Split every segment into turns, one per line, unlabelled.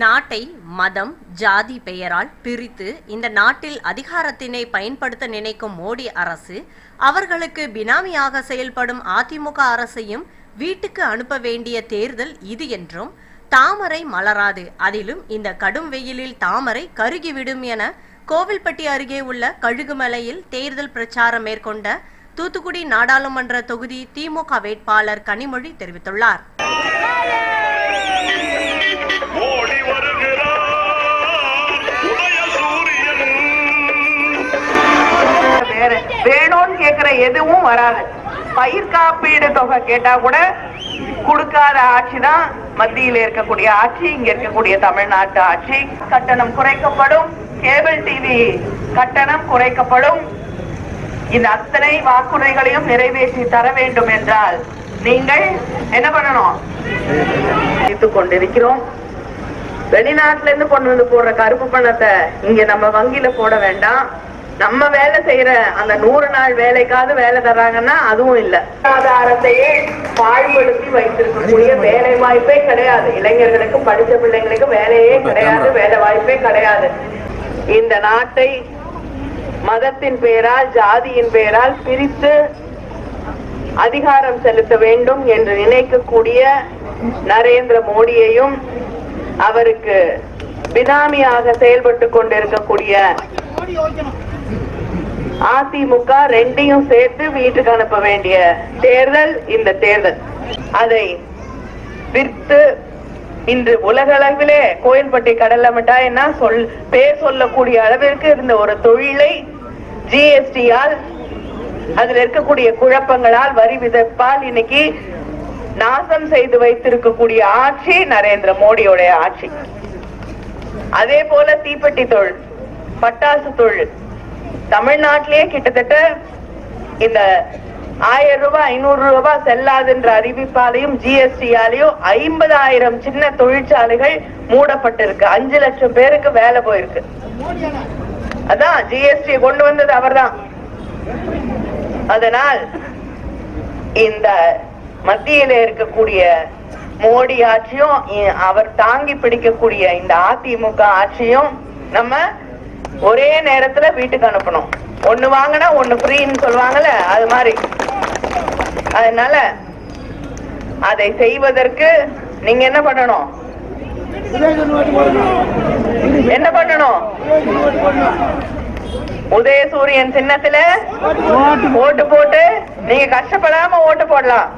நாட்டை மதம் ஜாதி பெயரால் பிரித்து இந்த நாட்டில் அதிகாரத்தினை பயன்படுத்த நினைக்கும் மோடி அரசு அவர்களுக்கு பினாமியாக செயல்படும் அதிமுக அரசையும் வீட்டுக்கு அனுப்ப வேண்டிய தேர்தல் இது என்றும் தாமரை மலராது. அதிலும் இந்த கடும் வெயிலில் தாமரை கருகிவிடும் என கோவில்பட்டி அருகே உள்ள கழுகுமலையில் தேர்தல் பிரச்சாரம் மேற்கொண்ட தூத்துக்குடி நாடாளுமன்ற தொகுதி திமுக வேட்பாளர் கனிமொழி தெரிவித்துள்ளார்.
கேட்கிற எதுவும் வராது. பயிர் காப்பீடு தொகை கேட்டா கூட கொடுக்காத ஆட்சி தான் மத்தியில் இருக்கக்கூடிய ஆட்சி இங்க இருக்கக்கூடிய தமிழ்நாட்டு ஆட்சி. கட்டணம் குறைக்கப்படும் கேபிள் டிவி கட்டணம் குறைக்கப்படும். இந்த அத்தனை வாக்குறுதிகளையும் நிறைவேற்றி தர வேண்டும் என்றால் நீங்கள் என்ன பண்ணணும்? கொண்டிருக்கிறோம். வெளிநாட்டுல இருந்து கொண்டு வந்து போடுற கருப்பு பணத்தை இங்க நம்ம வங்கியில போட வேண்டாம். நம்ம வேலை செய்யற அந்த நூறு நாள் வேலைக்காவது வேலை தர்றாங்கன்னா அதுவும் இல்ல. ஆதாரத்தையே பாழ்படுத்தி வைத்திருக்கக்கூடிய வேலை வாய்ப்பே கிடையாது. இளைஞர்களுக்கு படிச்ச பிள்ளைங்களுக்கு வேலையே கிடையாது. வேலை வாய்ப்பே கிடையாது. இந்த நாட்டை மதத்தின் பெயரால் ஜாதியின் பெயரால் பிரித்து அதிகாரம் செலுத்த வேண்டும் என்று நினைக்கக்கூடிய நரேந்திர மோடியையும் அவருக்கு பினாமியாக செயல்பட்டு கொண்டிருக்கக்கூடிய அதிமுக ரெண்டையும் சேர்த்து வீட்டுக்கு அனுப்ப வேண்டிய தேர்தல் இந்த தேர்தல். அதை விற்று இன்று உலக அளவிலே கோயில்பட்டி கடல்ல மிட்டாய்னா சொல் பேர் சொல்லக்கூடிய அளவிற்கு இருந்த ஒரு தொழிலை ஜிஎஸ்டியால் அதுல இருக்கக்கூடிய குழப்பங்களால் வரி விதப்பால் இன்னைக்கு நாசம் செய்து வைத்திருக்கக்கூடிய ஆட்சி நரேந்திர மோடியோடைய ஆட்சி. அதே போல தீப்பெட்டி தொழில் பட்டாசு தொழில். தமிழ்நாட்டிலேயே கிட்டத்தட்ட இந்த ஆயிரம் ரூபாய் ஐநூறு ரூபாய் செல்லாதுன்ற அறிவிப்பாலையும் ஜிஎஸ்டியாலையும் ஐம்பதாயிரம் சின்ன தொழிற்சாலைகள் மூடப்பட்டிருக்கு. அஞ்சு லட்சம் பேருக்கு வேலை போயிருக்கு. அதான் ஜிஎஸ்டி கொண்டு வந்தது அவர்தான். அதனால் இந்த மத்தியில இருக்கக்கூடிய மோடி ஆட்சியும் இ- அவர் தாங்கி பிடிக்கக்கூடிய இந்த அதிமுக ஆட்சியும் நம்ம ஒரே நேரத்துல வீட்டுக்கு அனுப்பணும். ஒண்ணு வாங்கினா ஒண்ணு ஃப்ரீன்னு சொல்லுவாங்கல்ல அது மாதிரி. அதனால அதை செய்வதற்கு நீங்க என்ன பண்ணணும்? என்ன பண்ணணும்? உதயசூரியன் சின்னத்துல ஓட்டு போட்டு நீங்க கஷ்டப்படாம ஓட்டு போடலாம்.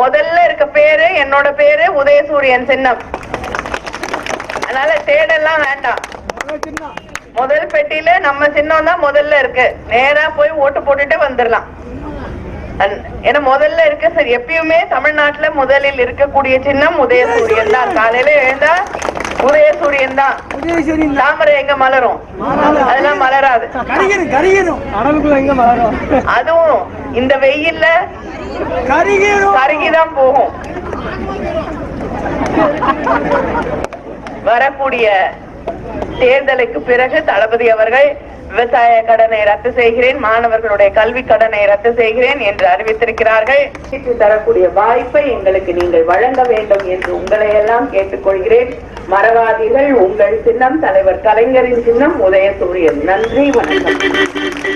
முதல்ல இருக்க பேரு என்னோட பேரு உதயசூரியன் சின்னம். அதனால தேடெல்லாம் வேண்டாம். முதல் பெட்டியில நம்ம சின்னம் தான் முதல்ல இருக்கு. நேரா போய் ஓட்டு போட்டுட்டு வந்துடலாம் ஏன்னா முதல்ல இருக்க சரி எப்பயுமே தமிழ்நாட்டுல முதலில் இருக்கக்கூடிய சின்னம் உதயசூரியன் தான். காலையில எழுந்தா உதயசூரியன் தான். தாமரை எங்க மலரும்? அதெல்லாம் மலராது. அதுவும் இந்த வெயில்ல கருகிதான் போகும். வரக்கூடிய தேர்தலுக்கு பிறகு தளபதி அவர்கள் விவசாய கடனை ரத்து செய்கிறேன் மாணவர்களுடைய கல்வி கடனை ரத்து செய்கிறேன் என்று அறிவித்திருக்கிறார்கள். தரக்கூடிய வாய்ப்பை எங்களுக்கு நீங்கள் வழங்க வேண்டும் என்று உங்களை எல்லாம் கேட்டுக்கொள்கிறேன். மறவாதீர்கள். உங்கள் சின்னம் தலைவர் கலைஞரின் சின்னம் உதயசூரியன். நன்றி வணக்கம்.